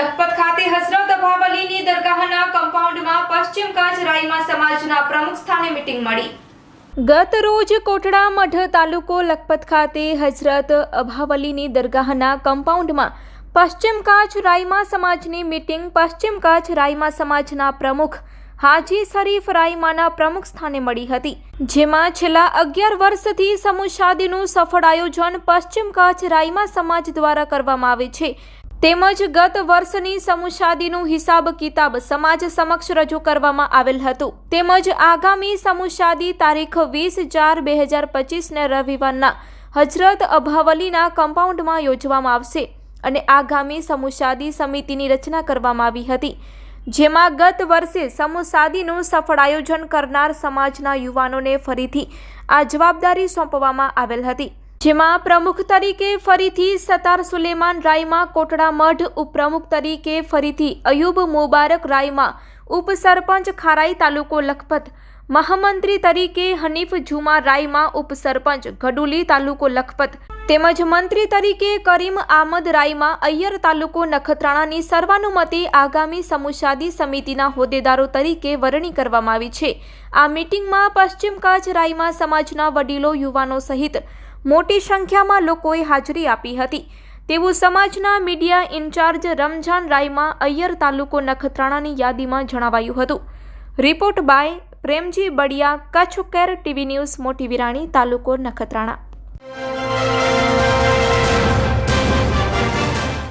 લખપત ખાતે હઝરત અભાવલીની દરગાહના કમ્પાઉન્ડમાં પશ્ચિમ કચ્છ રાઈમા સમાજના પ્રમુખ સ્થાને મીટિંગ મળી. ગત રોજ કોટડા મઠ તાલુકો લખપત ખાતે હઝરત અભાવલીની દરગાહના કમ્પાઉન્ડમાં પશ્ચિમ કાચ રાયમા સમાજની મીટિંગ પશ્ચિમ કાચ રાયમા સમાજના પ્રમુખ હાજી શરીફ રાઈમાના પ્રમુખ સ્થાને મળી હતી. જેમાં છેલ્લા અગિયાર વર્ષથી સમુશાદીનું સફળ આયોજન પશ્ચિમ કાચ રાયમા સમાજ દ્વારા કરવામાં આવે છે. તેમજ ગત વર્ષની સમુસાદીનું હિસાબ કિતાબ સમાજ સમક્ષ રજૂ કરવામાં આવેલ હતું. તેમજ આગામી સમુસાદી તારીખ વીસ ચાર બે હજાર પચીસને રવિવારના હજરત અભાવલીના કમ્પાઉન્ડમાં યોજવામાં આવશે અને આગામી સમુસાદી સમિતિની રચના કરવામાં આવી હતી. જેમાં ગત વર્ષે સમુસાદીનું સફળ આયોજન કરનાર સમાજના યુવાનોને ફરીથી આ જવાબદારી સોંપવામાં આવેલ હતી. જેમાં પ્રમુખ તરીકે ફરીથી સતાર સુલેમાન રાયમાં કોટડા મઢ ઉપપ્રમુખ તરીકે ફરીથી અયુબ મુબારક રાયમાં ઉપસરપંચ ખારાઈ તાલુકો લખપત. મહામંત્રી તરીકે હનીફ જુમા રાયમાં ઉપસરપંચ ગડુલી તાલુકો લખપત. તેમજ મંત્રી તરીકે કરીમ આમદ રાયમાં અય્યર તાલુકો નખત્રાણાની સર્વાનુમતે આગામી સમુસાદી સમિતિના હોદ્દેદારો તરીકે વરણી કરવામાં આવી છે. આ મીટિંગમાં પશ્ચિમ કચ્છ રાયમાં સમાજના વડીલો, યુવાનો સહિત મોટી સંખ્યામાં લોકોએ હાજરી આપી હતી. તેવું સમાજના મીડિયા ઇન્ચાર્જ રમઝાન રાયમાં અય્યર તાલુકો નખત્રાણાની યાદીમાં જણાવાયું હતું. Report by Premji Badiya, Kutch care TV news, Moti Virani, તાલુકો નખત્રાણા.